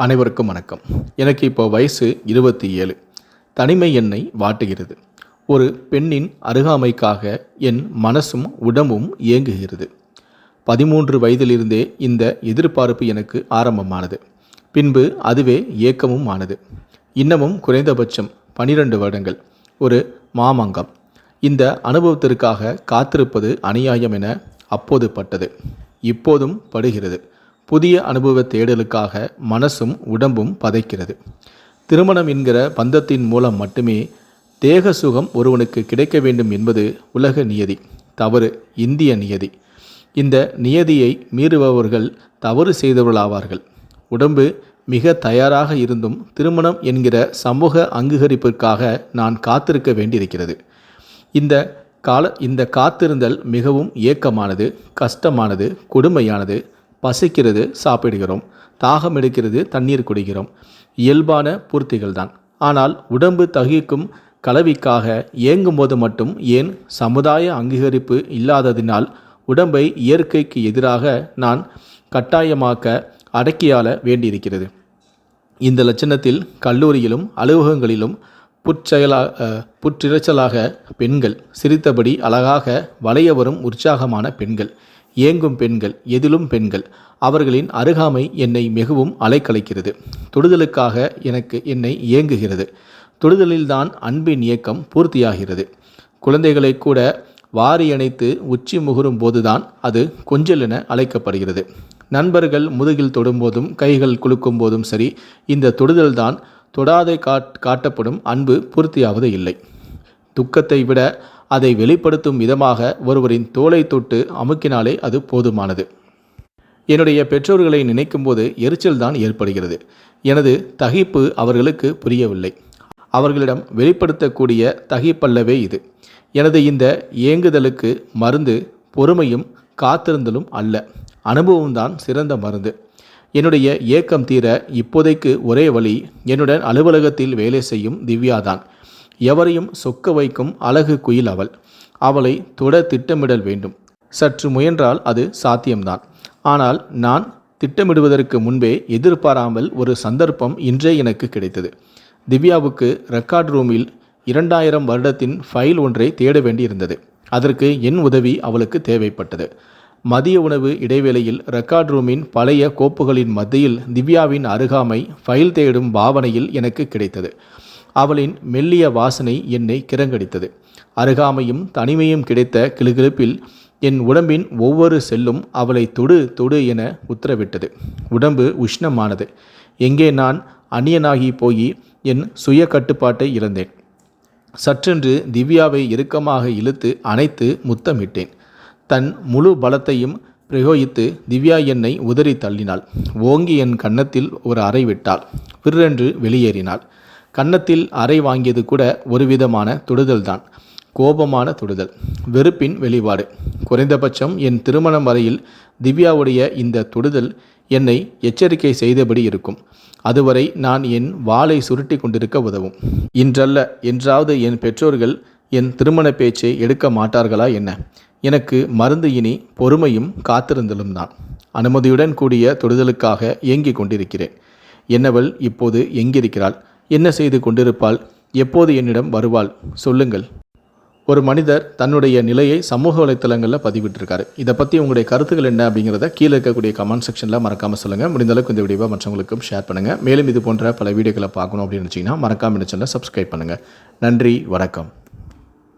அனைவருக்கும் வணக்கம். எனக்கு இப்போ வயசு இருபத்தி ஏழு தனிமை என்னை வாட்டுகிறது. ஒரு பெண்ணின் அருகாமைக்காக என் மனசும் உடம்பும் இயங்குகிறது. பதிமூன்று வயதிலிருந்தே இந்த எதிர்பார்ப்பு எனக்கு ஆரம்பமானது. பின்பு அதுவே ஏக்கமும் ஆனது. இன்னமும் குறைந்தபட்சம் பனிரெண்டு வருடங்கள். ஒரு மாமங்கம். இந்த அனுபவத்திற்காக காத்திருப்பது அநியாயம் என அப்போது பட்டது. இப்போதும் படுகிறது. புதிய அனுபவ தேடலுக்காக மனசும் உடம்பும் பதைக்கிறது. திருமணம் என்கிற பந்தத்தின் மூலம் மட்டுமே தேக சுகம் ஒருவனுக்கு கிடைக்க வேண்டும் என்பது உலக நியதி தவறு இந்திய நியதி. இந்த நியதியை மீறுபவர்கள் தவறு செய்தவர்களாவார்கள். உடம்பு மிக தயாராக இருந்தும் திருமணம் என்கிற சமூக அங்கீகரிப்பிற்காக நான் காத்திருக்க வேண்டியிருக்கிறது. இந்த கால இந்த காத்திருந்தல் மிகவும் ஏக்கமானது கஷ்டமானது கொடுமையானது. பசிக்கிறது சாப்பிடுகிறோம். தாகம் எடுக்கிறது தண்ணீர் குடிக்கிறோம். இயல்பான பூர்த்திகள் தான் ஆனால் உடம்பு தகிக்கும் கலவிக்காக இயங்கும் போது மட்டும் ஏன் சமுதாய அங்கீகரிப்பு இல்லாததினால் உடம்பை இயற்கைக்கு எதிராக நான் கட்டாயமாக்க அடக்கியாள வேண்டியிருக்கிறது. இந்த லட்சணத்தில் கல்லூரியிலும் அலுவலகங்களிலும் புற்செயலா புற்றிரைச்சலாக பெண்கள் சிரித்தபடி அழகாக வளைய வரும் உற்சாகமான பெண்கள். ஏங்கும் பெண்கள் எதிலும் பெண்கள். அவர்களின் அருகாமை என்னை மிகவும் அலைக்கலைக்கிறது தொடுதலுக்காக எனக்கு என்னை இயங்குகிறது தொடுதலில்தான் அன்பின் இயக்கம் பூர்த்தியாகிறது. குழந்தைகளை கூட வாரி அணைத்து உச்சி முகரும் போதுதான் அது கொஞ்சல் என அழைக்கப்படுகிறது. நண்பர்கள் முதுகில் தொடும்போதும் கைகள் குலுக்கும் போதும் சரி இந்த தொடுதல்தான் தொடாதை காட் காட்டப்படும் அன்பு பூர்த்தியாவது இல்லை. துக்கத்தை விட அதை வெளிப்படுத்தும் விதமாக ஒருவரின் தோலை தொட்டு அமுக்கினாலே அது போதுமானது. என்னுடைய பெற்றோர்களை நினைக்கும்போது எரிச்சல் தான் ஏற்படுகிறது. எனது தகிப்பு அவர்களுக்கு புரியவில்லை. அவர்களிடம் வெளிப்படுத்தக்கூடிய தகிப்பல்லவே இது. எனது இந்த ஏங்குதலுக்கு மருந்து பொறுமையும் காத்திருந்தலும் அல்ல. அனுபவம்தான் சிறந்த மருந்து. என்னுடைய ஏக்கம் தீர இப்போதைக்கு ஒரே வழி என்னுடன் அலுவலகத்தில் வேலை செய்யும் திவ்யாதான் எவரையும் சொக்க வைக்கும் அழகு குயில் அவள். அவளை தொட திட்டமிடல் வேண்டும். சற்று முயன்றால் அது சாத்தியம்தான். ஆனால் நான் திட்டமிடுவதற்கு முன்பே எதிர்பாராமல் ஒரு சந்தர்ப்பம் இன்றே எனக்கு கிடைத்தது. திவ்யாவுக்கு ரெக்கார்ட் ரூமில் இரண்டாயிரம் வருடத்தின் ஃபைல் ஒன்றை தேட வேண்டியிருந்தது. அதற்கு என் உதவி அவளுக்கு தேவைப்பட்டது. மதிய உணவு இடைவேளையில் ரெக்கார்ட் ரூமின் பழைய கோப்புகளின் மத்தியில் திவ்யாவின் அருகாமை ஃபைல் தேடும் பாவனையில் எனக்கு கிடைத்தது. அவளின் மெல்லிய வாசனை என்னை கிறங்கடித்தது அருகாமையும் தனிமையும் கிடைத்த கிளுகிழுப்பில் என் உடம்பின் ஒவ்வொரு செல்லும் அவளை தொடு தொடு என உத்தரவிட்டது. உடம்பு உஷ்ணமானது. எங்கே நான் அந்நியனாகி போய் என் சுய கட்டுப்பாட்டை இழந்தேன். சற்றென்று திவ்யாவை இறுக்கமாக இழுத்து அணைத்து முத்தமிட்டேன். தன் முழு பலத்தையும் பிரயோகித்து திவ்யா என்னை உதறி தள்ளினாள். ஓங்கி என் கன்னத்தில் ஒரு அறை விட்டாள். பிறரென்று வெளியேறினாள். கன்னத்தில் அறை வாங்கியது கூட ஒரு விதமான தொடுதல்தான். கோபமான தொடுதல். வெறுப்பின் வெளிப்பாடு. குறைந்தபட்சம் என் திருமணம் வரையில் திவ்யாவுடைய இந்த தொடுதல் என்னை எச்சரிக்கை செய்தபடி இருக்கும். அதுவரை நான் என் வாளை சுருட்டி கொண்டிருக்க உதவும். இன்றல்ல என்றாவது என் பெற்றோர்கள் என் திருமண பேச்சை எடுக்க மாட்டார்களா என்ன? எனக்கு மருந்து இனி பொறுமையும் காத்திருந்தலும் தான். அனுமதியுடன் கூடிய தொடுதலுக்காக ஏங்கிக் கொண்டிருக்கிறேன். என்னவள் இப்போது எங்கிருக்கிறாள்? என்ன செய்து கொண்டிருப்பாள்? எப்போது என்னிடம் வருவாள்? சொல்லுங்கள். ஒரு மனிதர் தன்னுடைய நிலையை சமூக வலைத்தளங்களில் பதிவிட்டிருக்காரு. இதை பற்றி உங்களுடைய கருத்துக்கள் என்ன அப்படிங்கிறத கீழே இருக்கக்கூடிய கமெண்ட் செக்ஷனில் மறக்காமல் சொல்லுங்கள் முடிந்தளவுக்கு இந்த வீடியோவை மற்றவங்களுக்கும் ஷேர் பண்ணுங்கள் மேலும் இது போன்ற பல வீடியோக்களை பார்க்கணும் அப்படின்னு நினச்சிங்கன்னா மறக்காமல் இந்த சேனலை சப்ஸ்கிரைப் பண்ணுங்கள் நன்றி வணக்கம்.